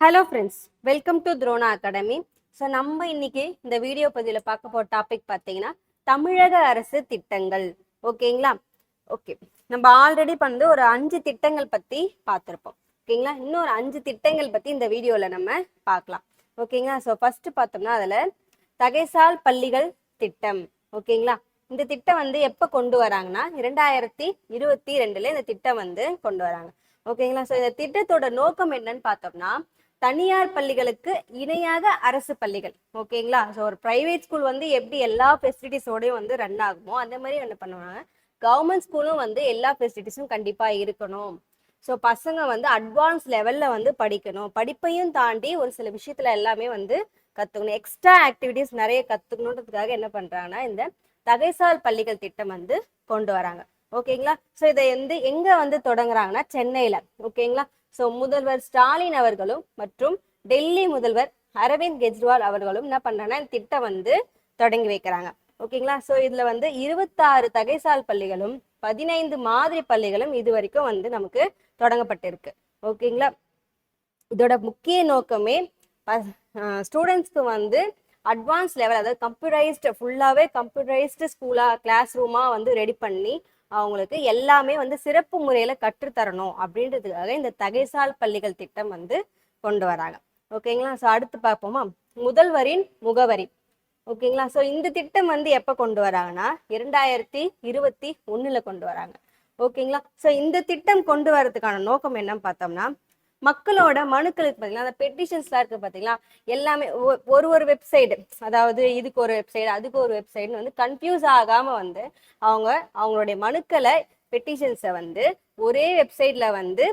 Hello friends welcome to Drona academy so நம்ம இன்னைக்கு இந்த வீடியோ பதிவில் பார்க்க போகிற டாபிக் பார்த்தீங்கன்னா தமிழக அரசு திட்டங்கள். ஓகேங்களா? ஓகே. நம்ம ஆல்ரெடி பண்ணது ஒரு அஞ்சு திட்டங்கள் பற்றி பார்த்துருப்போம். ஓகேங்களா? இன்னும் ஒரு அஞ்சு திட்டங்கள் பற்றி இந்த வீடியோவில் நம்ம பார்க்கலாம். ஓகேங்களா? ஸோ ஃபஸ்ட்டு பார்த்தோம்னா அதில் தகைசால் பள்ளிகள் திட்டம். ஓகேங்களா? இந்த திட்டம் வந்து எப்போ கொண்டு வராங்கன்னா இரண்டாயிரத்தி இருபத்தி ரெண்டுல இந்த திட்டம் வந்து கொண்டு வராங்க. ஓகேங்களா? ஸோ இந்த திட்டத்தோட நோக்கம் என்னன்னு பார்த்தோம்னா தனியார் பள்ளிகளுக்கு இணையாக அரசு பள்ளிகள் ஓகேங்களா? ஸோ ஒரு ப்ரைவேட் ஸ்கூல் வந்து எப்படி எல்லா ஃபெசிலிட்டிஸோடையும் வந்து ரன் ஆகுமோ அந்த மாதிரி என்ன பண்ணுவாங்க? கவர்மெண்ட் ஸ்கூலும் வந்து எல்லா ஃபெசிலிட்டிஸும் கண்டிப்பாக இருக்கணும். ஸோ பசங்க வந்து அட்வான்ஸ் லெவலில் வந்து படிக்கணும். படிப்பையும் தாண்டி ஒரு சில விஷயத்துல எல்லாமே வந்து கற்றுக்கணும் எக்ஸ்ட்ரா ஆக்டிவிட்டீஸ் நிறைய கற்றுக்கணுன்றதுக்காக என்ன பண்ணுறாங்கன்னா இந்த தகைசால் பள்ளிகள் திட்டம் வந்து கொண்டு வராங்க. ஓகேங்களா? ஸோ இதை வந்து எங்கே வந்து தொடங்குறாங்கன்னா சென்னையில். ஓகேங்களா? ஸோ முதல்வர் ஸ்டாலின் அவர்களும் மற்றும் டெல்லி முதல்வர் அரவிந்த் கெஜ்ரிவால் அவர்களும் என்ன பண்றாங்கன்னா இந்த திட்டம் வந்து தொடங்கி வைக்கிறாங்க. ஓகேங்களா? ஸோ இதுல வந்து இருபத்தாறு தகைசால் பள்ளிகளும் பதினைந்து மாதிரி பள்ளிகளும் இது வரைக்கும் வந்து நமக்கு தொடங்கப்பட்டிருக்கு. ஓகேங்களா? இதோட முக்கிய நோக்கமே ஸ்டூடெண்ட்ஸ்க்கு வந்து அட்வான்ஸ் லெவல் அதாவது கம்ப்யூட்டரைஸ்டு ஃபுல்லாகவே கம்ப்யூட்டரைஸ்டு ஸ்கூலாக கிளாஸ் ரூமாக வந்து ரெடி பண்ணி அவங்களுக்கு எல்லாமே வந்து சிறப்பு முறையில் கற்றுத்தரணும் அப்படின்றதுக்காக இந்த தகைசால் பள்ளிகள் திட்டம் வந்து கொண்டு வராங்க. ஓகேங்களா ஸோ அடுத்து பார்ப்போமா? முதல்வரின் முகவரி. ஓகேங்களா ஸோ இந்த திட்டம் வந்து எப்போ கொண்டு வராங்கன்னா இரண்டாயிரத்தி இருபத்தி ஒன்றில் கொண்டு வராங்க. ஓகேங்களா ஸோ இந்த திட்டம் கொண்டு வரதுக்கான நோக்கம் என்னன்னு பார்த்தோம்னா மக்களோட மனுக்களுக்கு பார்த்தீங்கன்னா அந்த பெட்டிஷன்ஸ்லாம் இருக்குது பார்த்தீங்களா எல்லாமே ஒ- ஒரு ஒரு வெப்சைடு அதாவது இதுக்கு ஒரு வெப்சைடு அதுக்கு ஒரு வெப்சைட்னு வந்து கன்ஃபியூஸ் ஆகாமல் வந்து அவங்க அவங்களுடைய மனுக்களை பெட்டிஷன்ஸை வந்து ஒரே வெப்சைட்ல வந்து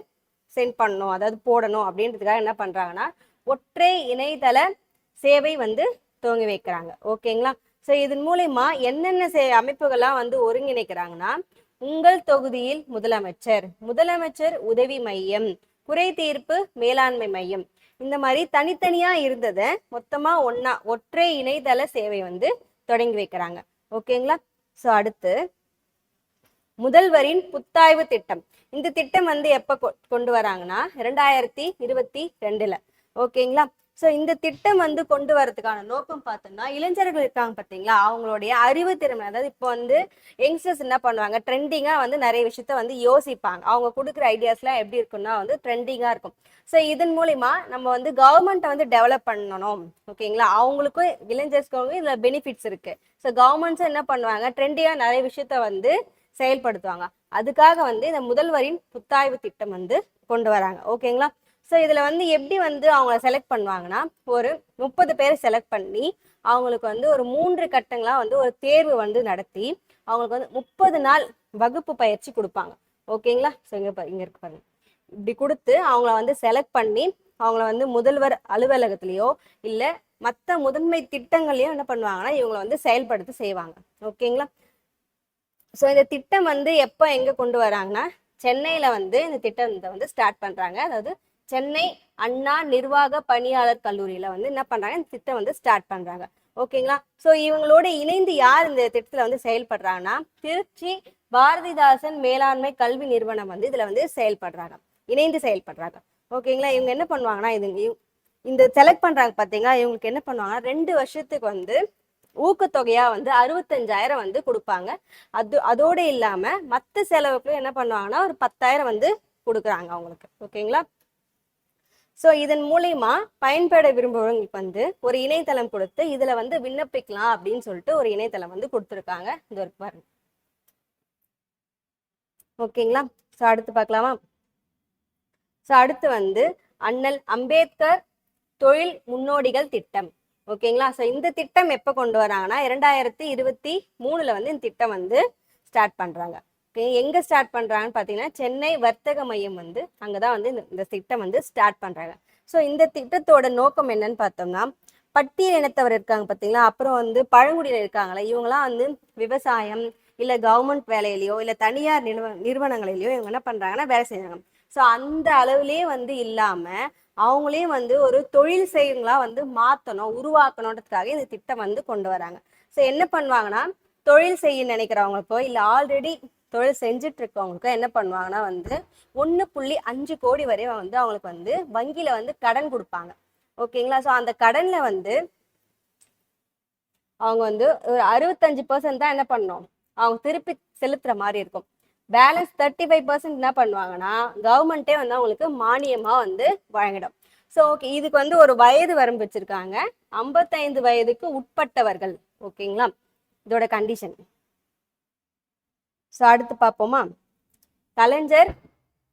சென்ட் பண்ணணும் அதாவது போடணும் அப்படின்றதுக்காக என்ன பண்ணுறாங்கன்னா ஒற்றை இணையதள சேவை வந்து துவங்கி வைக்கிறாங்க. ஓகேங்களா ஸோ இதன் மூலயமா என்னென்ன சே அமைப்புகள்லாம் வந்து ஒருங்கிணைக்கிறாங்கன்னா உங்கள் தொகுதியில் முதலமைச்சர் முதலமைச்சர் உதவி மையம் குறை தீர்ப்பு மேலாண்மை மையம். இந்த மாதிரி தனித்தனியா இருந்ததை மொத்தமா ஒன்னா ஒற்றை இணையதள சேவை வந்து தொடங்கி வைக்கிறாங்க. ஓகேங்களா? ஸோ அடுத்து முதல்வரின் புத்தாய்வு திட்டம். இந்த திட்டம் வந்து எப்ப கொ- கொண்டு வராங்கன்னா இரண்டாயிரத்தி இருபத்தி ரெண்டுல. ஓகேங்களா? ஸோ இந்த திட்டம் வந்து கொண்டு வரதுக்கான நோக்கம் பார்த்தோம்னா இளைஞர்கள் இருக்காங்க பார்த்தீங்களா? அவங்களுடைய அறிவு திறமை அதாவது இப்போ வந்து யங்ஸ்டர்ஸ் என்ன பண்ணுவாங்க? ட்ரெண்டிங்காக வந்து நிறைய விஷயத்த வந்து யோசிப்பாங்க. அவங்க கொடுக்குற ஐடியாஸ்லாம் எப்படி இருக்குன்னா வந்து ட்ரெண்டிங்காக இருக்கும். ஸோ இதன் மூலிமா நம்ம வந்து கவர்மெண்ட்டை வந்து டெவலப் பண்ணணும். ஓகேங்களா? அவங்களுக்கும் இளைஞர்களுக்கும் இதில் பெனிஃபிட்ஸ் இருக்குது ஸோ கவர்மெண்ட்ஸும் என்ன பண்ணுவாங்க? ட்ரெண்டிங்காக நிறைய விஷயத்த வந்து செயல்படுத்துவாங்க. அதுக்காக வந்து இந்த முதல்வரின் புத்தாய்வு திட்டம் வந்து கொண்டு வராங்க. ஓகேங்களா? ஸோ இதில் வந்து எப்படி வந்து அவங்கள செலக்ட் பண்ணுவாங்கன்னா ஒரு முப்பது பேரை செலக்ட் பண்ணி அவங்களுக்கு வந்து ஒரு மூன்று கட்டங்களாக வந்து ஒரு தேர்வு வந்து நடத்தி அவங்களுக்கு வந்து முப்பது நாள் வகுப்பு பயிற்சி கொடுப்பாங்க. ஓகேங்களா? ஸோ இங்கே இங்கே இருக்கு பாருங்க. இப்படி கொடுத்து அவங்கள வந்து செலக்ட் பண்ணி அவங்கள வந்து முதல்வர் அலுவலகத்திலேயோ இல்லை மற்ற முதன்மை திட்டங்களையும் என்ன பண்ணுவாங்கன்னா இவங்களை வந்து செயல்படுத்த செய்வாங்க. ஓகேங்களா? ஸோ இந்த திட்டம் வந்து எப்போ எங்கே கொண்டு வராங்கன்னா சென்னையில் வந்து இந்த திட்டத்தை வந்து ஸ்டார்ட் பண்ணுறாங்க அதாவது சென்னை அண்ணா நிர்வாக பணியாளர் கல்லூரியில் வந்து என்ன பண்ணுறாங்க இந்த திட்டம் வந்து ஸ்டார்ட் பண்ணுறாங்க ஓகேங்களா ஸோ இவங்களோட இணைந்து யார் இந்த திட்டத்தில் வந்து செயல்படுறாங்கன்னா திருச்சி பாரதிதாசன் மேலாண்மை கல்வி நிறுவனம் வந்து இதில் வந்து செயல்படுறாங்க. இணைந்து செயல்படுறாங்க. ஓகேங்களா இவங்க என்ன பண்ணுவாங்கன்னா இது இந்த செலக்ட் பண்ணுறாங்க பார்த்தீங்களா இவங்களுக்கு என்ன பண்ணுவாங்கன்னா ரெண்டு வருஷத்துக்கு வந்து ஊக்கத்தொகையாக வந்து அறுபத்தஞ்சாயிரம் வந்து கொடுப்பாங்க. அது அதோடு இல்லாமல் மற்ற செலவுக்கு என்ன பண்ணுவாங்கன்னா ஒரு பத்தாயிரம் வந்து கொடுக்குறாங்க அவங்களுக்கு. ஓகேங்களா ஸோ இதன் மூலியமா பயன்பெற விரும்புகிறவங்களுக்கு வந்து ஒரு இணையதளம் கொடுத்து இதுல வந்து விண்ணப்பிக்கலாம் அப்படின்னு சொல்லிட்டு ஒரு இணையதளம் வந்து கொடுத்துருக்காங்க. இந்த ஒரு பாருங்க. ஓகேங்களா? ஸோ அடுத்து பார்க்கலாமா? ஸோ அடுத்து வந்து அண்ணல் அம்பேத்கர் தொழில் முன்னோடிகள் திட்டம். ஓகேங்களா? ஸோ இந்த திட்டம் எப்போ கொண்டு வராங்கன்னா இரண்டாயிரத்தி இருபத்தி மூணுல வந்து இந்த திட்டம் வந்து ஸ்டார்ட் பண்றாங்க. எங்கே ஸ்டார்ட் பண்ணுறாங்கன்னு பார்த்தீங்கன்னா சென்னை வர்த்தக மையம் வந்து அங்கே தான் வந்து இந்த இந்த திட்டம் வந்து ஸ்டார்ட் பண்ணுறாங்க ஸோ இந்த திட்டத்தோட நோக்கம் என்னன்னு பார்த்தோம்னா பட்டியல் இனத்தவர் இருக்காங்க பார்த்தீங்களா அப்புறம் வந்து பழங்குடியினர் இருக்காங்களே இவங்களாம் வந்து விவசாயம் இல்லை கவர்மெண்ட் வேலையிலையோ இல்லை தனியார் நிறுவ நிறுவனங்களிலையோ இவங்க என்ன பண்ணுறாங்கன்னா வேலை செய்கிறாங்க ஸோ அந்த அளவுலேயே வந்து இல்லாமல் அவங்களே வந்து ஒரு தொழில் செய்யுங்களா வந்து மாற்றணும் உருவாக்கணுன்றதுக்காக இந்த திட்டம் வந்து கொண்டு வராங்க. ஸோ என்ன பண்ணுவாங்கன்னா தொழில் செய்ய நினைக்கிறவங்களுக்கோ இல்லை ஆல்ரெடி தொழில் செஞ்சுட்டு இருக்கவங்களுக்கு என்ன பண்ணுவாங்கன்னா வந்து ஒன்று புள்ளி அஞ்சு கோடி வரை வந்து அவங்களுக்கு வந்து வங்கியில வந்து கடன் கொடுப்பாங்க. ஓகேங்களா? ஸோ அந்த கடன்ல வந்து அவங்க வந்து ஒரு அறுபத்தஞ்சு பர்சன்ட் தான் என்ன பண்ணணும் அவங்க திருப்பி செலுத்துற மாதிரி இருக்கும். பேலன்ஸ் தேர்ட்டி ஃபைவ் பர்சன்ட் என்ன பண்ணுவாங்கன்னா கவர்மெண்ட்டே வந்து அவங்களுக்கு மானியமாக வந்து வழங்கிடும். ஸோ ஓகே இதுக்கு வந்து ஒரு வயது வரம்பு வச்சிருக்காங்க. ஐம்பத்தைந்து வயதுக்கு உட்பட்டவர்கள். ஓகேங்களா? இதோட கண்டிஷன் ஸோ அடுத்து பார்ப்போமா? கலைஞர்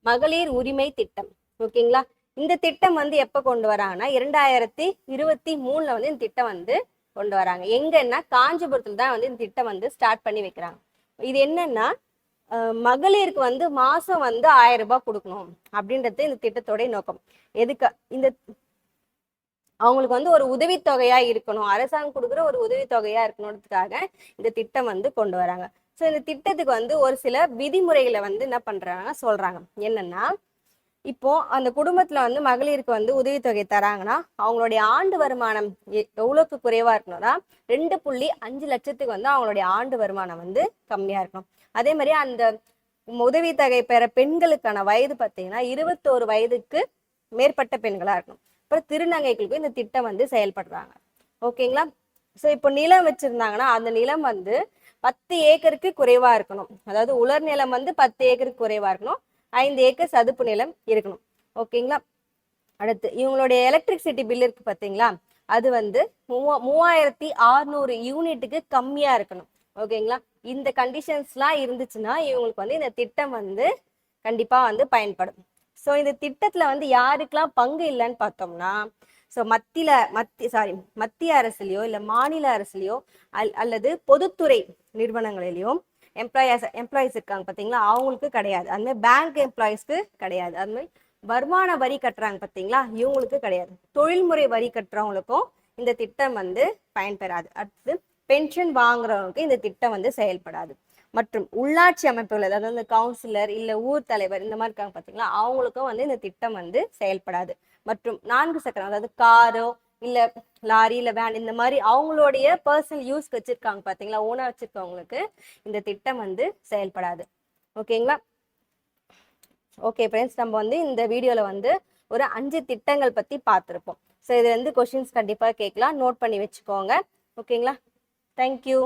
மகளிர் உரிமை திட்டம். ஓகேங்களா? இந்த திட்டம் வந்து எப்போ கொண்டு வராங்கன்னா இரண்டாயிரத்தி இருபத்தி மூணுல வந்து இந்த திட்டம் வந்து கொண்டு வராங்க. எங்கன்னா காஞ்சிபுரத்தில் தான் வந்து இந்த திட்டம் வந்து ஸ்டார்ட் பண்ணி வைக்கிறாங்க. இது என்னன்னா மகளிருக்கு வந்து மாசம் வந்து ஆயிரம் ரூபாய் கொடுக்கணும் அப்படின்றது இந்த திட்டத்தோடைய நோக்கம். எதுக்கு? இந்த அவங்களுக்கு வந்து ஒரு உதவித்தொகையா இருக்கணும். அரசாங்கம் கொடுக்குற ஒரு உதவித்தொகையா இருக்கணுன்றதுக்காக இந்த திட்டம் வந்து கொண்டு வராங்க. ஸோ இந்த திட்டத்துக்கு வந்து ஒரு சில விதிமுறைகளை வந்து என்ன பண்ணுறாங்கன்னா சொல்கிறாங்க என்னென்னா இப்போ அந்த குடும்பத்துல வந்து மகளிருக்கு வந்து உதவித்தொகை தராங்கன்னா அவங்களுடைய ஆண்டு வருமானம் எவ்வளோக்கு எவ்வளவுக்கு குறைவா இருக்கணும்னா ரெண்டு புள்ளி அஞ்சு லட்சத்துக்கு வந்து அவங்களுடைய ஆண்டு வருமானம் வந்து கம்மியா இருக்கணும். அதே மாதிரி அந்த உதவித்தொகை பெற பெண்களுக்கான வயது பார்த்தீங்கன்னா இருபத்தோரு வயதுக்கு மேற்பட்ட பெண்களா இருக்கணும். அப்புறம் திருநங்கைகளுக்கும் இந்த திட்டம் வந்து செயல்படுறாங்க. ஓகேங்களா? ஸோ இப்போ நிலம் வச்சிருந்தாங்கன்னா அந்த நிலம் வந்து பத்து ஏக்கருக்கு குறைவா இருக்கணும். அதாவது உலர் நிலம் வந்து பத்து ஏக்கருக்கு குறைவா இருக்கணும். ஐந்து ஏக்கர் சதுப்பு நிலம் இருக்கணும். ஓகேங்களா? அடுத்து இவங்களுடைய எலக்ட்ரிசிட்டி பில் இருக்கு பார்த்தீங்களா அது வந்து மூவா மூவாயிரத்தி அறுநூறு யூனிட்டுக்கு கம்மியா இருக்கணும். ஓகேங்களா? இந்த கண்டிஷன்ஸ்லாம் இருந்துச்சுன்னா இவங்களுக்கு வந்து இந்த திட்டம் வந்து கண்டிப்பா வந்து பயன்படும். ஸோ இந்த திட்டத்துல வந்து யாருக்கெல்லாம் பங்கு இல்லைன்னு பார்த்தோம்னா ஸோ மத்தியில மத்தி சாரி மத்திய அரசுலையோ இல்லை மாநில அரசுலையோ அல் அல்லது பொதுத்துறை நிறுவனங்களிலையோ எம்ப்ளாயர்ஸ் எம்ப்ளாயிஸ் இருக்காங்க பார்த்தீங்களா அவங்களுக்கு கிடையாது. அதுமாதிரி பேங்க் எம்ப்ளாயிஸ்க்கு கிடையாது. அதுமாதிரி வருமான வரி கட்டுறாங்க பார்த்தீங்களா இவங்களுக்கு கிடையாது. தொழில்முறை வரி கட்டுறவங்களுக்கும் இந்த திட்டம் வந்து பயன்பெறாது. அடுத்து பென்ஷன் வாங்குறவங்களுக்கு இந்த திட்டம் வந்து செயல்படாது. மற்றும் உள்ளாட்சி அமைப்புகள் அதாவது இந்த கவுன்சிலர் இல்லை ஊர் தலைவர் இந்த மாதிரி இருக்காங்க பார்த்தீங்களா அவங்களுக்கும் வந்து இந்த திட்டம் வந்து செயல்படாது. மற்றும் நான்கு சக்கரம் அதாவது காரோ இல்லை லாரி இல்லை வேன் இந்த மாதிரி அவங்களுடைய பர்சனல் யூஸ்க்கு வச்சிருக்காங்க பார்த்தீங்களா ஓனாக வச்சிருக்கவங்களுக்கு இந்த திட்டம் வந்து செயல்படாது. ஓகேங்களா ஓகே ஃப்ரெண்ட்ஸ் நம்ம வந்து இந்த வீடியோவில் வந்து ஒரு அஞ்சு திட்டங்கள் பற்றி பார்த்துருப்போம். ஸோ இது வந்து கொஷின்ஸ் கண்டிப்பாக கேட்கலாம். நோட் பண்ணி வச்சுக்கோங்க. ஓகேங்களா தேங்க்யூ